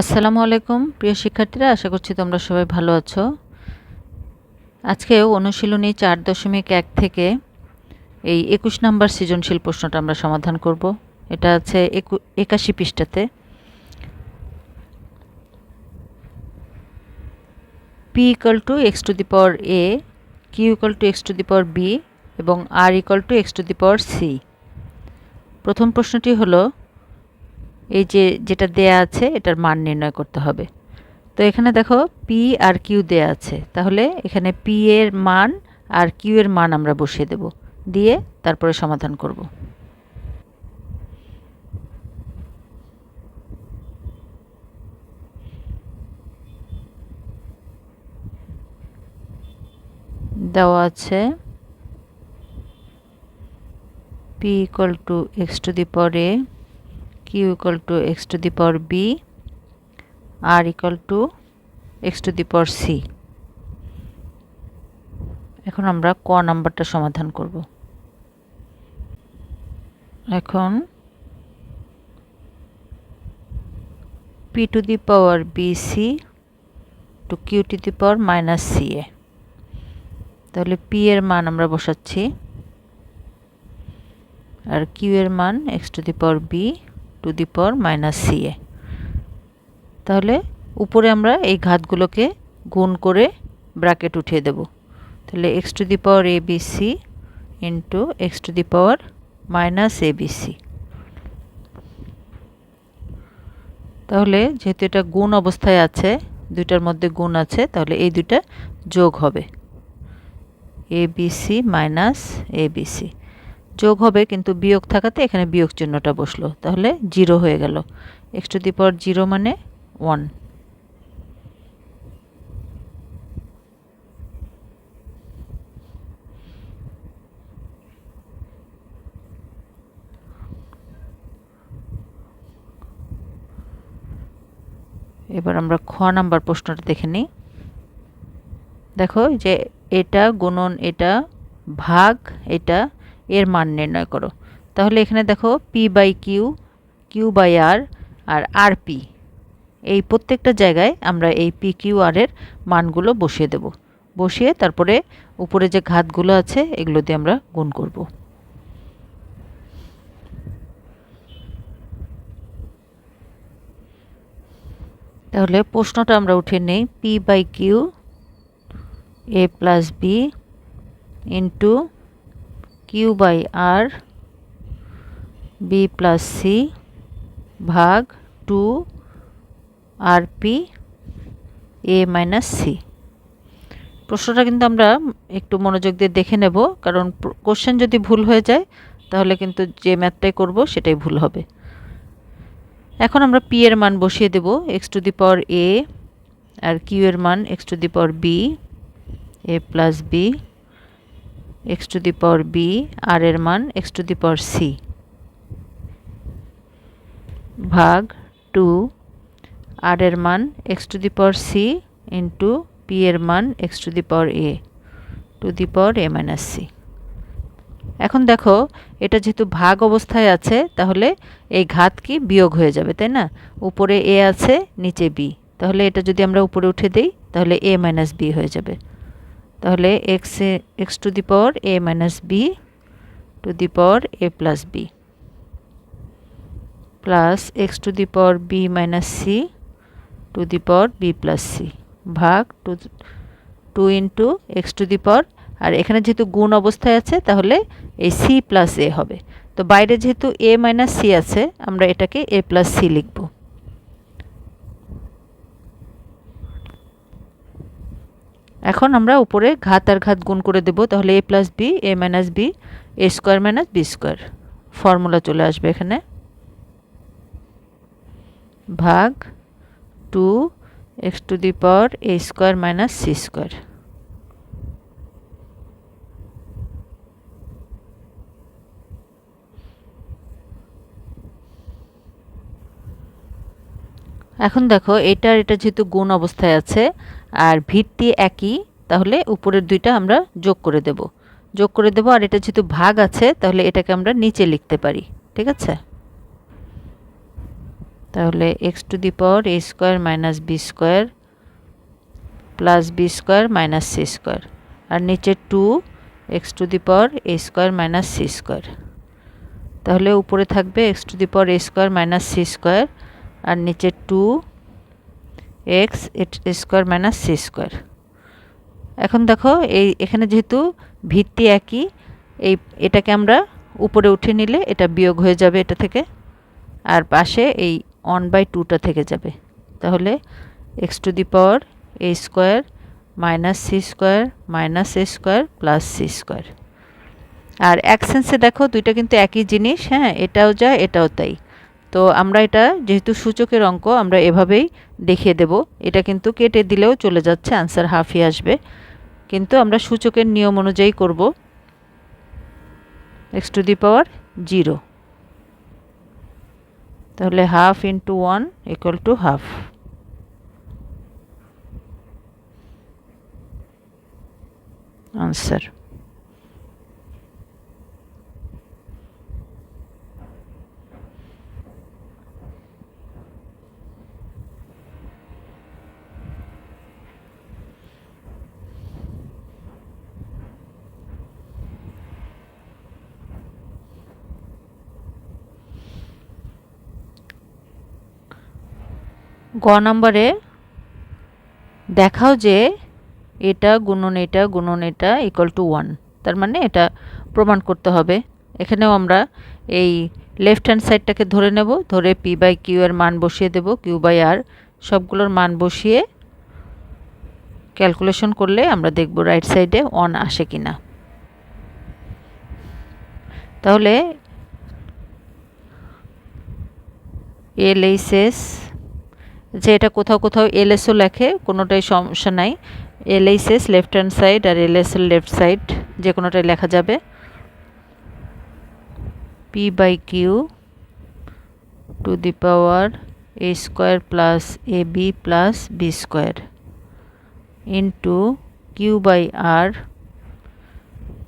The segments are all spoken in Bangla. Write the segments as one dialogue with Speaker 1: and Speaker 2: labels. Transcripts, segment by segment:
Speaker 1: আসসালামু আলাইকুম, প্রিয় শিক্ষার্থীরা, আশা করছি তোমরা সবাই ভালো আছো। আজকেও অনুশীলনী চার দশমিক এক থেকে এই একুশ নাম্বার সৃজনশীল প্রশ্নটা আমরা সমাধান করব। এটা আছে একু একাশি পৃষ্ঠাতে। P equal to X to the power A, Q equal to X to the power B এবং R equal to X to the power C. প্রথম প্রশ্নটি হলো এই যে যেটা দেয়া আছে, এটার মান নির্ণয় করতে হবে। তো এখানে দেখো পি আর কিউ দেয়া আছে। তাহলে এখানে পি এর মান আর কিউ এর মান আমরা বসিয়ে দেব। দিয়ে তারপরে সমাধান করব। দেওয়া আছে P equal to X to the power A q to X to the the B R r to X to the the C এখন আমরা ক নাম্বারটা সমাধান করব। এখন P to the power B C to q to the power minus C A তাহলে পি এর মান আমরা বসাচ্ছি। আর কিউ এর মান X to the power b to the power minus C A. তাহলে উপরে আমরা এই ঘাতগুলোকে গুণ করে ব্র্যাকেট উঠিয়ে দেব। তাহলে X to the power A B C into X to the power minus A B C. তাহলে যেহেতু এটা গুণ অবস্থায় আছে, দুইটার মধ্যে গুণ আছে, তাহলে এই দুইটা যোগ হবে। A B C minus A B C. যোগ হবে, কিন্তু বিয়োগ থাকাতে এখানে বিয়োগ চিহ্নটা বসল। তাহলে জিরো হয়ে গেল। X to the power zero মানে ওয়ান এবার আমরা খ নাম্বার প্রশ্নটা দেখে নিই। দেখো যে এটা গুণন এটা ভাগ এটা এর মান নির্ণয় করো। তাহলে এখানে দেখো p by q q by r R R P এই প্রত্যেকটা জায়গায় আমরা এই পি কিউ আর এর মানগুলো বসিয়ে দেব। বসিয়ে তারপরে উপরে যে ঘাতগুলো আছে, এগুলো দিয়ে আমরা গুণ করব। তাহলে প্রশ্নটা আমরা উঠে নেই। P by q a plus b into q by r b plus c ভাগ to r p a minus c. প্রশ্নটা কিন্তু আমরা একটু মনোযোগ দিয়ে দেখে নেব, কারণ কোশ্চেন যদি ভুল হয়ে যায়, তাহলে কিন্তু যে ম্যাথটাই করব সেটাই ভুল হবে। এখন আমরা পি এর মান বসিয়ে দেব x to the power a R Q এর মান x to the power b a plus b x to the power b r এর মান x to the power c ভাগ টু আর এর মান x to the power c into p এর মান x to the power a to the power a minus c এখন দেখো, এটা যেহেতু ভাগ অবস্থায় আছে, তাহলে এই ঘাত কি বিয়োগ হয়ে যাবে, তাই না? উপরে এ আছে, নিচে বি তাহলে এটা যদি আমরা উপরে উঠে দিই, তাহলে এ মাইনাস বি হয়ে যাবে। তাহলে x x to the power a minus b to the power a plus b plus x to the power b minus c to the power b plus c ভাগ two two into x to the power r এখানে যেহেতু গুণ অবস্থায় আছে, তাহলে এই সি প্লাস এ হবে। তো বাইরে যেহেতু এ মাইনাস সি আছে, আমরা এটাকে এ প্লাস সি লিখব। এখন আমরা উপরে ঘাত আর ঘাত গুণ করে দেব, তাহলে a plus b a minus b a square minus b square formula চলে আসবে এখানে। ভাগ to x to the power a square minus c square এখন দেখো, এটার, এটা যেহেতু গুণ অবস্থায় আছে আর ভিত্তি একই, তাহলে উপরের দুইটা আমরা যোগ করে দেব। যোগ করে দেব, আর এটা যেহেতু ভাগ আছে, তাহলে এটাকে আমরা নিচে লিখতে পারি, ঠিক আছে? তাহলে x to the power a square minus b square plus b square minus c square আর নিচে to x to the power a square minus c square তাহলে উপরে থাকবে x to the power a square minus c square আর নিচে to x square minus c square. এখন দেখো, এই এখানে যেহেতু ভিত্তি একই, এই এটাকে আমরা উপরে উঠে নিলে এটা বিয়োগ হয়ে যাবে এটা থেকে, আর পাশে এই ওয়ান বাই টুটা থেকে যাবে। তাহলে x to the power a square minus c square minus a square plus c square. আর এক সেন্সে দেখো দুইটা কিন্তু একই জিনিস হ্যাঁ এটাও যা এটাও তাই। তো আমরা এটা যেহেতু সূচকের অঙ্ক, আমরা এভাবেই দেখিয়ে দেব। এটা কিন্তু কেটে দিলেও চলে যাচ্ছে আনসার হাফই আসবে। কিন্তু আমরা সূচকের নিয়ম অনুযায়ী করব। X to the power zero তাহলে half into one equal to half answer গ নম্বরে দেখাও যে এটা গুণন এটা গুণন এটা ইকুয়াল টু ওয়ান তার মানে এটা প্রমাণ করতে হবে। এখানেও আমরা এই লেফট হ্যান্ড সাইডটাকে ধরে নেব, ধরে পি বাই কিউ এর মান বসিয়ে দেব। কিউ বাই আর সবগুলোর মান বসিয়ে ক্যালকুলেশন করলে আমরা দেখব রাইট সাইডে অন আসে কি না তাহলে এল এইচ এস যে এটা কোথাও কোথাও এলএসও লেখে, কোনোটাই সমস্যা নাই। এলএইচএস লেফট হ্যান্ড সাইড আর এলএস লেফট সাইড যে কোনোটাই লেখা যাবে। P by q to the power a square plus a b plus b square into q by r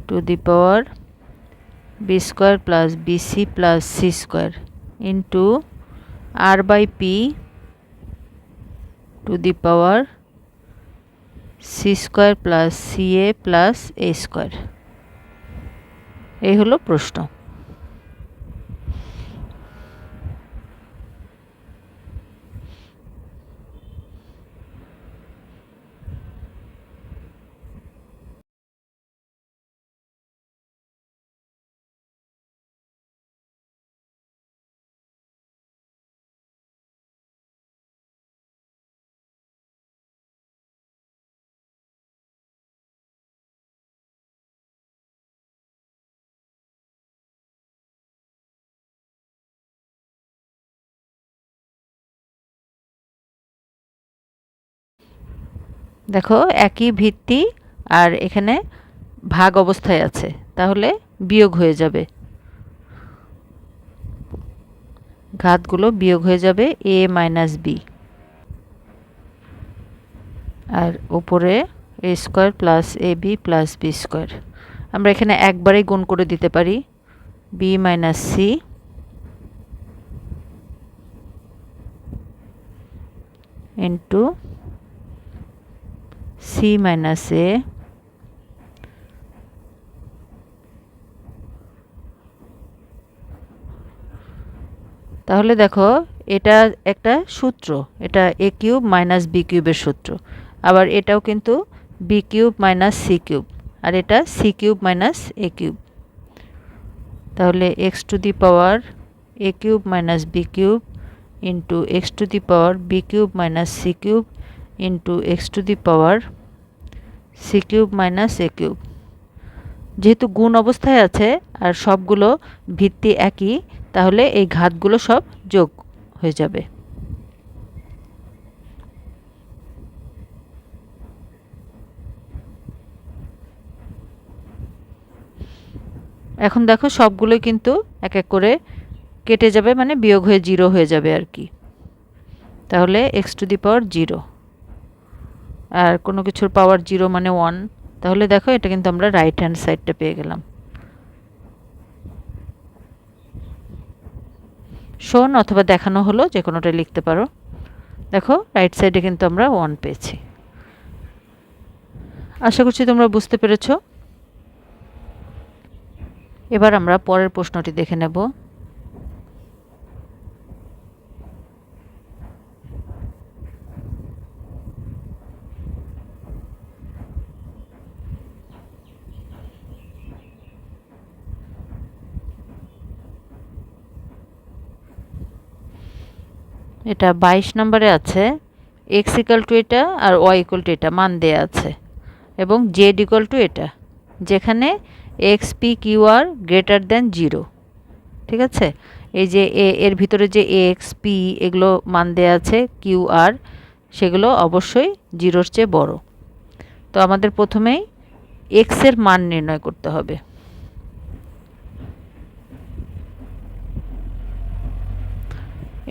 Speaker 1: to the power b square plus bc plus c square into r by p to the power c square plus c a plus a square. এই হলো প্রশ্ন। দেখো, একই ভিত্তি আর এখানে ভাগ অবস্থায় আছে। তাহলে বিয়োগ হয়ে যাবে। ঘাতগুলো বিয়োগ হয়ে যাবে এ মাইনাস বি আর ওপরে a square plus a b plus b square আমরা এখানে একবারেই গুণ করে দিতে পারি b minus c into c minus a তাহলে দেখো, এটা একটা সূত্র, এটা এ কিউব মাইনাস বি কিউবের সূত্র। আবার এটাও কিন্তু b cube minus c cube, আর এটা c cube minus a cube. তাহলে x to the power a cube minus b cube into x to the power b cube minus c cube into x to the power c cube minus a cube যেহেতু গুণ অবস্থায় আছে আর সবগুলো ভিত্তি একই, তাহলে এই ঘাতগুলো সব যোগ হয়ে যাবে। এখন দেখো সবগুলোই কিন্তু এক এক করে কেটে যাবে মানে বিয়োগ হয়ে জিরো হয়ে যাবে আর কি। তাহলে x to the power zero আর কোনো কিছুর পাওয়ার জিরো মানে ওয়ান তাহলে দেখো এটা কিন্তু আমরা রাইট হ্যান্ড সাইডটা পেয়ে গেলাম। শোন অথবা দেখানো হলো, যে কোনোটা লিখতে পারো। দেখো রাইট সাইডে কিন্তু আমরা ওয়ান পেয়েছি। আশা করছি তোমরা বুঝতে পেরেছ। এবার আমরা পরের প্রশ্নটি দেখে নেব। এটা বাইশ নম্বরে আছে এক্স ইকাল টু এটা আর ওয়াই ইকুয়াল টু এটা, মান দেয়া আছে। এবং জেড ইকুয়াল টু এটা, যেখানে x p q r greater than zero ঠিক আছে? এই যে এ, এর ভিতরে যে এক্স পি এগুলো মান দেয়া আছে কিউ আর সেগুলো অবশ্যই জিরোর চেয়ে বড়। তো আমাদের প্রথমেই এক্সের মান নির্ণয় করতে হবে।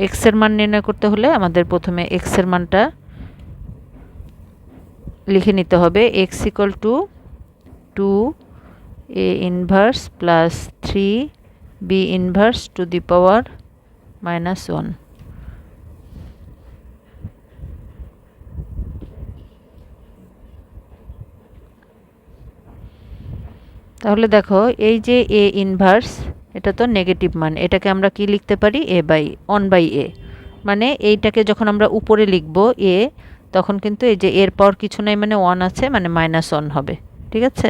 Speaker 1: এক্সের মান নির্ণয় করতে হলে আমাদের প্রথমে এক্সের মানটা লিখে নিতে হবে। X equal to two a inverse plus three b inverse to the power minus one তাহলে দেখো, এই যে এ ইনভার্স এটা তো নেগেটিভ মান। এটাকে আমরা কি লিখতে পারি? A by on by a মানে এইটাকে যখন আমরা উপরে লিখব এ তখন কিন্তু এই যে এর পর কিছু নাই মানে ওয়ান আছে মানে মাইনাস ওয়ান হবে। ঠিক আছে?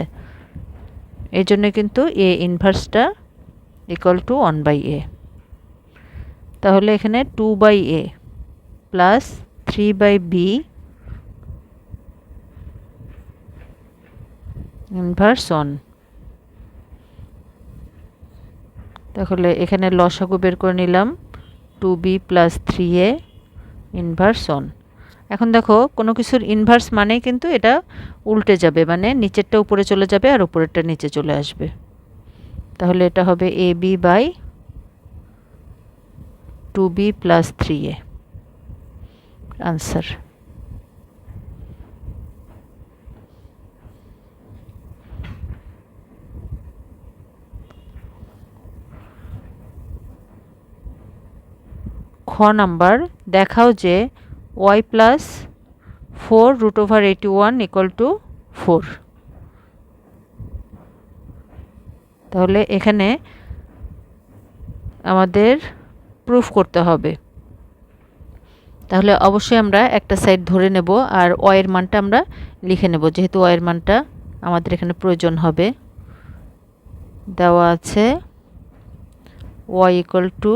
Speaker 1: এই জন্য কিন্তু a ইনভার্সটা equal to one by a তাহলে এখানে two by a plus three by b inverse one তাহলে এখানে লসাগু বের করে নিলাম two b plus three a inverse one এখন দেখো, কোনো কিছুর ইনভার্স মানেই কিন্তু এটা উল্টে যাবে মানে নিচেরটা উপরে চলে যাবে আর উপরেরটা নিচে চলে আসবে। তাহলে এটা হবে a b by two b plus three a. Answer. খ নাম্বার, দেখাও যে y plus four root over eighty one equal to four তাহলে এখানে আমাদের প্রুফ করতে হবে। তাহলে অবশ্যই আমরা একটা সাইড ধরে নেব আর ওয়ের মানটা আমরা লিখে নেব, যেহেতু ওয়ের মানটা আমাদের এখানে প্রয়োজন হবে। দেওয়া আছে y equal to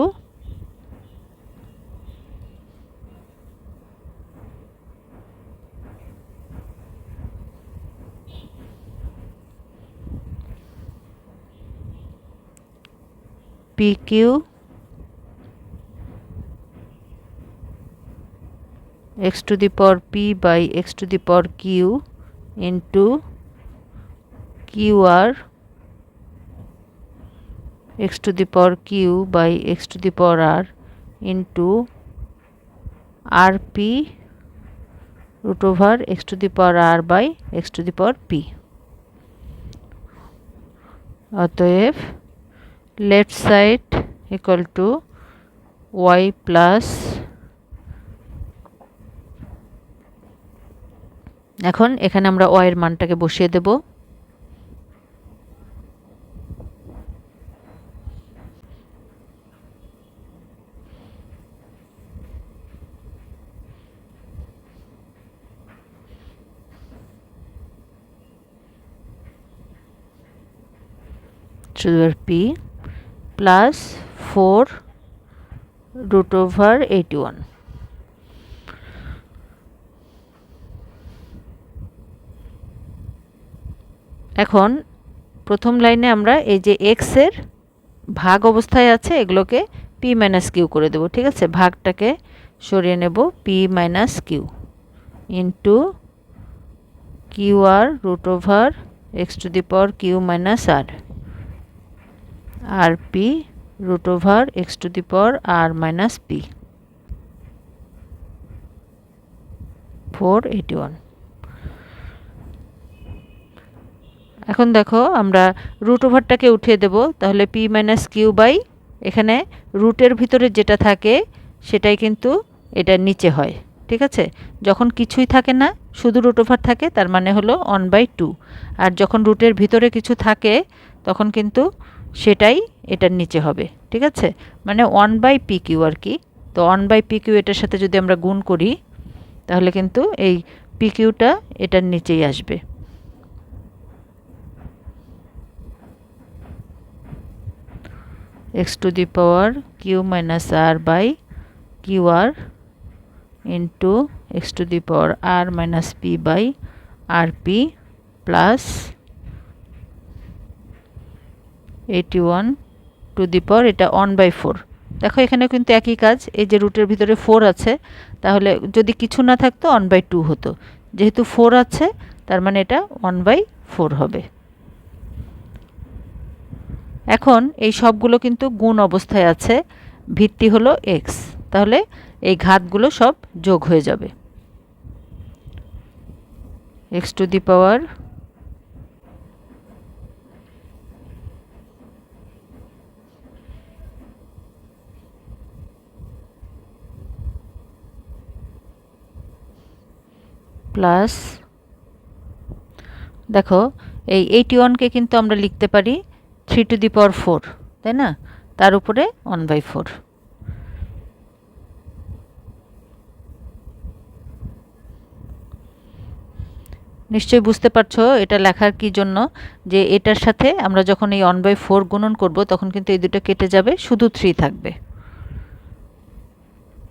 Speaker 1: PQ x to the power p by x to the power q into qr x to the power q by x to the power r into rp root over x to the power r by x to the power p অতএব left side equal to y plus এখন এখানে আমরা y এর মানটাকে বসিয়ে দেব to p plus four root over eighty one এখন প্রথম লাইনে আমরা এই যে এক্সের ভাগ অবস্থায় আছে, এগুলোকে পি মাইনাস কিউ করে দেবো, ঠিক আছে? ভাগটাকে সরিয়ে নেব p minus q into q r root over x to the power q minus r r p root over x to the to the power r minus p. 481 এখন দেখো আমরা রুট ওভারটাকে উঠিয়ে দেব, তাহলে পি মাইনাস কিউ বাই এখানে রুটের ভিতরে যেটা থাকে সেটাই কিন্তু এটার নিচে হয়, ঠিক আছে? যখন কিছুই থাকে না, শুধু রুট ওভার থাকে, তার মানে হলো ওয়ান বাই টু আর যখন রুটের ভিতরে কিছু থাকে, তখন কিন্তু সেটাই এটার নিচে হবে, ঠিক আছে? মানে ওয়ান বাই পি কিউ আর কি। তো ওয়ান বাই পি কিউ এটার সাথে যদি আমরা গুণ করি, তাহলে কিন্তু এই পি কিউটা এটার নিচেই আসবে। X to the power q minus r by q r into x to the power r minus p by r p plus eighty one to the power এটা ওয়ান বাই ফোর দেখো এখানে কিন্তু একই কাজ, এই যে রুটের ভিতরে ফোর আছে, তাহলে যদি কিছু না থাকতো ওয়ান বাই টু হতো। যেহেতু ফোর আছে, তার মানে এটা ওয়ান বাই ফোর হবে। এখন এই সবগুলো কিন্তু গুণ অবস্থায় আছে, ভিত্তি হলো এক্স তাহলে এই ঘাতগুলো সব যোগ হয়ে যাবে। X to the power plus দেখো, এই এইটি ওয়ানকে কিন্তু আমরা লিখতে পারি three to the power four তাই না? তার উপরে ওয়ান বাই ফোর নিশ্চয়ই বুঝতে পারছ এটা লেখার কি জন্য? যে এটার সাথে আমরা যখন এই ওয়ান বাই ফোর গুণন করব, তখন কিন্তু এই দুটো কেটে যাবে, শুধু থ্রি থাকবে।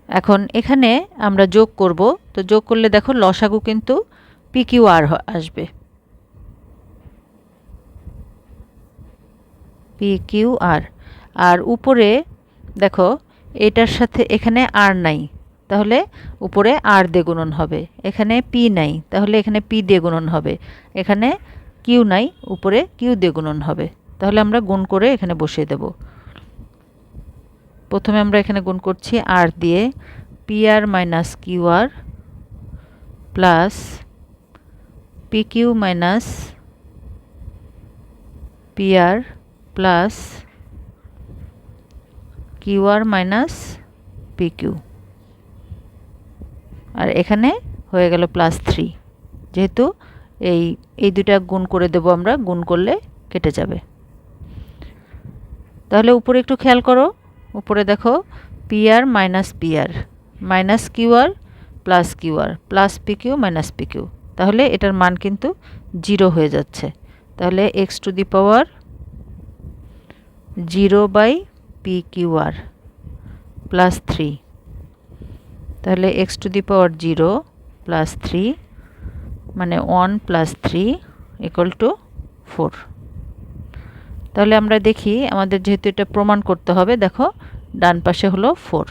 Speaker 1: এখন এখানে আমরা যোগ করব। তো যোগ করলে দেখো লসাগু কিন্তু পি কিউ আর আসবে। পি কিউ আর আর উপরে দেখো এটার সাথে এখানে আর নাই, তাহলে উপরে আর দিয়ে গুণন হবে। এখানে পি নাই, তাহলে এখানে পি দিয়ে গুণন হবে। এখানে কিউ নাই, উপরে কিউ দিয়ে গুণন হবে। তাহলে আমরা গুণ করে এখানে বসিয়ে দেব। প্রথমে আমরা এখানে গুণ করছি আর দিয়ে p r minus q r plus p q minus p r plus q r minus p q আর এখানে হয়ে গেল প্লাস থ্রি যেহেতু এই এই দুটা গুণ করে দেব আমরা, গুণ করলে কেটে যাবে। তাহলে উপরে একটু খেয়াল করো। উপরে দেখো p r minus p r minus q r plus q r plus p q minus p q তাহলে এটার মান কিন্তু জিরো হয়ে যাচ্ছে। তাহলে x to the power zero by p q r plus three তাহলে x to the power zero plus three মানে one plus three equal to four তাহলে আমরা দেখি, আমাদের যেহেতু এটা প্রমাণ করতে হবে, দেখো, ডান পাশে হলো four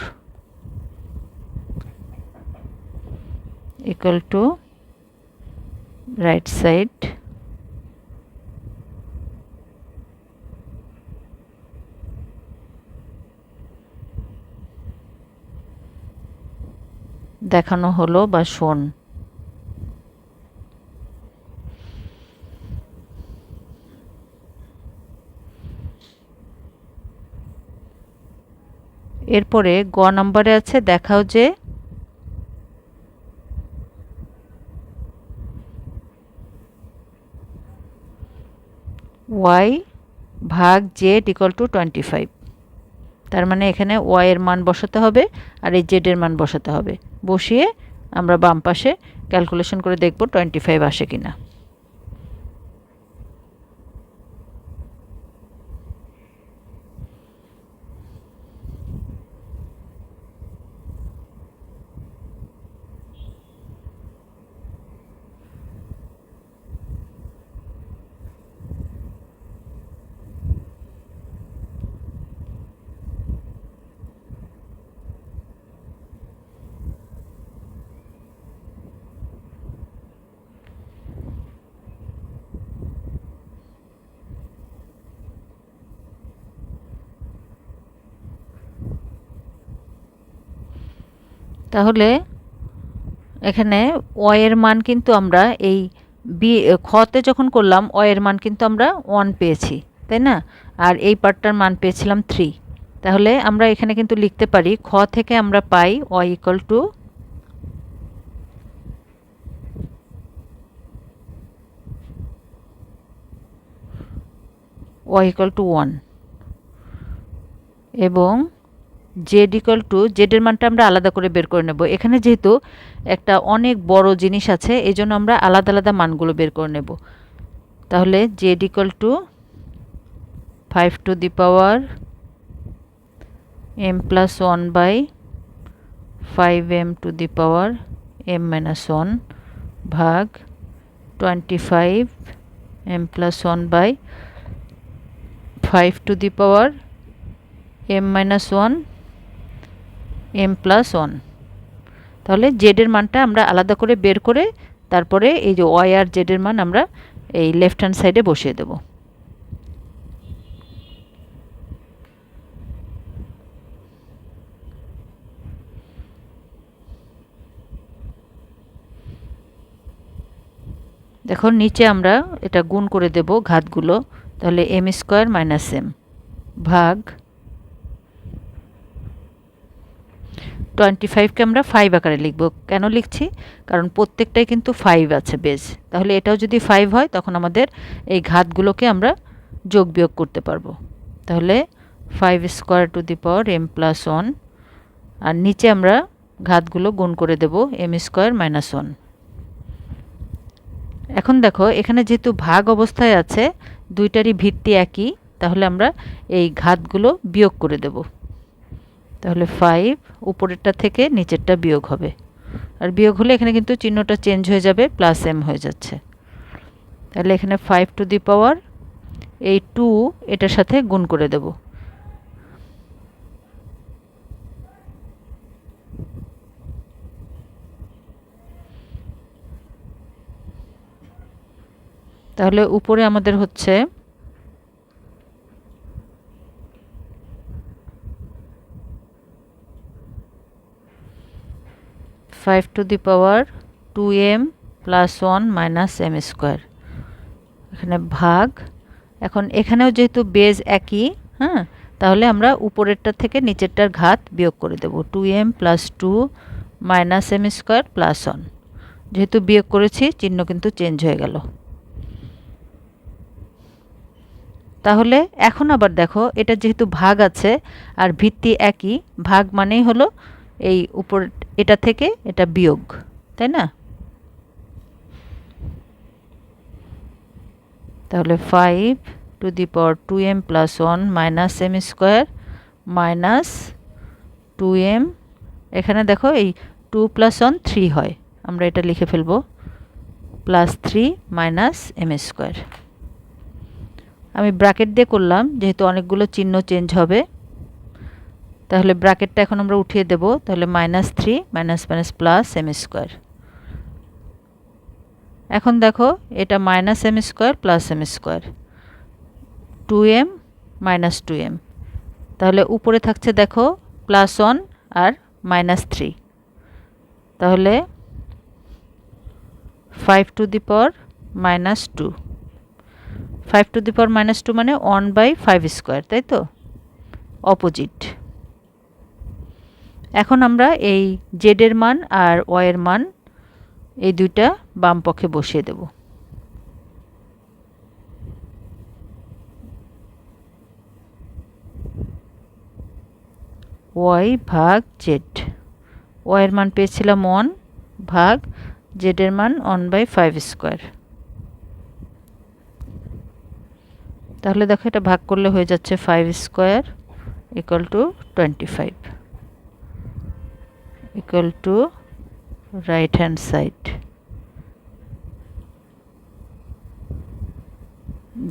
Speaker 1: equal to right side দেখানো হলো বা শোন এরপরে গ নম্বরে আছে, দেখাও যে। ওয়াই ভাগ z equal to twenty five. তার মানে এখানে ওয়াই এর মান বসাতে হবে আর এই জেড এর মান বসাতে হবে। বসিয়ে আমরা বাম পাশে ক্যালকুলেশন করে দেখব টোয়েন্টি ফাইভ আসে কিনা। তাহলে এখানে ওয়ের মান কিন্তু আমরা এই বি খতে যখন করলাম ওয়ের মান কিন্তু আমরা ওয়ান পেয়েছি, তাই না? আর এই পার্টটার মান পেয়েছিলাম থ্রি তাহলে আমরা এখানে কিন্তু লিখতে পারি, খ থেকে আমরা পাই y equal to y equal to one এবং জেড ইকুয়াল টু জেডের মানটা আমরা আলাদা করে বের করে নেব। এখানে যেহেতু একটা অনেক বড় জিনিস আছে এই জন্য আমরা আলাদা আলাদা মানগুলো বের করে নেব। তাহলে z equal to five to the power m plus one by five m to the power m minus one ভাগ twenty five m plus one by five to the power m minus one m plus one তাহলে জেডের মানটা আমরা আলাদা করে বের করে তারপরে এই যে ওয়াই আর জেডের মান আমরা এই লেফট হ্যান্ড সাইডে বসিয়ে দেব। দেখো নিচে আমরা এটা গুণ করে দেব ঘাতগুলো, তাহলে এম স্কোয়ার মাইনাস এম ভাগ টোয়েন্টি ফাইভকে আমরা ফাইভ আকারে লিখব। কেন লিখছি? কারণ প্রত্যেকটাই কিন্তু ফাইভ আছে বেজ তাহলে এটাও যদি ফাইভ হয়, তখন আমাদের এই ঘাতগুলোকে আমরা যোগ বিয়োগ করতে পারব। তাহলে five square to the power m plus one আর নিচে আমরা ঘাতগুলো গুণ করে দেব এম স্কোয়ার মাইনাস ওয়ান এখন দেখো, এখানে যেহেতু ভাগ অবস্থায় আছে, দুইটারই ভিত্তি একই, তাহলে আমরা এই ঘাতগুলো বিয়োগ করে দেবো। তাহলে ফাইভ উপরেরটা থেকে নিচেরটা বিয়োগ হবে। আর বিয়োগ হলে এখানে কিন্তু চিহ্নটা চেঞ্জ হয়ে যাবে প্লাস এম হয়ে যাচ্ছে। তাহলে এখানে ফাইভ টু দি পাওয়ার এই টু এটার সাথে গুণ করে দেব। তাহলে উপরে আমাদের হচ্ছে five to the power two m plus one minus m square এখানে ভাগ। এখন এখানেও যেহেতু বেজ একই হ্যাঁ তাহলে আমরা উপরেরটা থেকে নিচেরটার ঘাত বিয়োগ করে দেব। Two m plus two minus m square plus one যেহেতু বিয়োগ করেছি, চিহ্ন কিন্তু চেঞ্জ হয়ে গেল। তাহলে এখন আবার দেখো, এটা যেহেতু ভাগ আছে আর ভিত্তি একই, ভাগ মানেই হলো এই উপর, এটা থেকে এটা বিয়োগ, তাই না? তাহলে five to the power two m plus one minus m square minus two m এখানে দেখো এই টু প্লাস ওয়ান থ্রি হয়, আমরা এটা লিখে ফেলব plus three minus m square আমি ব্র্যাকেট দিয়ে করলাম, যেহেতু অনেকগুলো চিহ্ন চেঞ্জ হবে। তাহলে ব্র্যাকেটটা এখন আমরা উঠিয়ে দেব, তাহলে minus three minus minus plus m square এখন দেখো, এটা minus m square plus m square two m minus two m তাহলে উপরে থাকছে দেখো প্লাস ওয়ান আর মাইনাস থ্রি তাহলে five to the power minus two five to the power minus two মানে ওয়ান বাই ফাইভ স্কোয়ার তাই তো? অপোজিট এখন আমরা এই জেডের মান আর ওয়ের মান এই দুইটা বাম পক্ষে বসিয়ে দেব। ওয়াই ভাগ জেড। ওয়ের মান পেয়েছিলাম ওয়ান ভাগ জেডের মান ওয়ান বাই ফাইভ স্কোয়ার। তাহলে দেখো এটা ভাগ করলে হয়ে যাচ্ছে five square equal to twenty five. Equal to right hand side.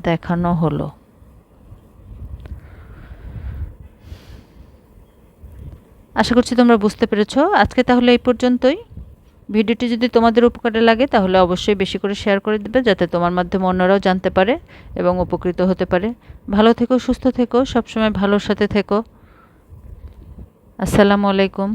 Speaker 1: দেখানো হলো। আশা করছি তোমরা বুঝতে পেরেছ। আজকে তাহলে এই পর্যন্তই। ভিডিওটি যদি তোমাদের উপকারে লাগে, তাহলে অবশ্যই বেশি করে শেয়ার করে দেবে, যাতে তোমার মাধ্যমে অন্যরাও জানতে পারে এবং উপকৃত হতে পারে। ভালো থেকো, সুস্থ থেকো, সবসময় ভালোর সাথে থেকো। আসসালামু আলাইকুম।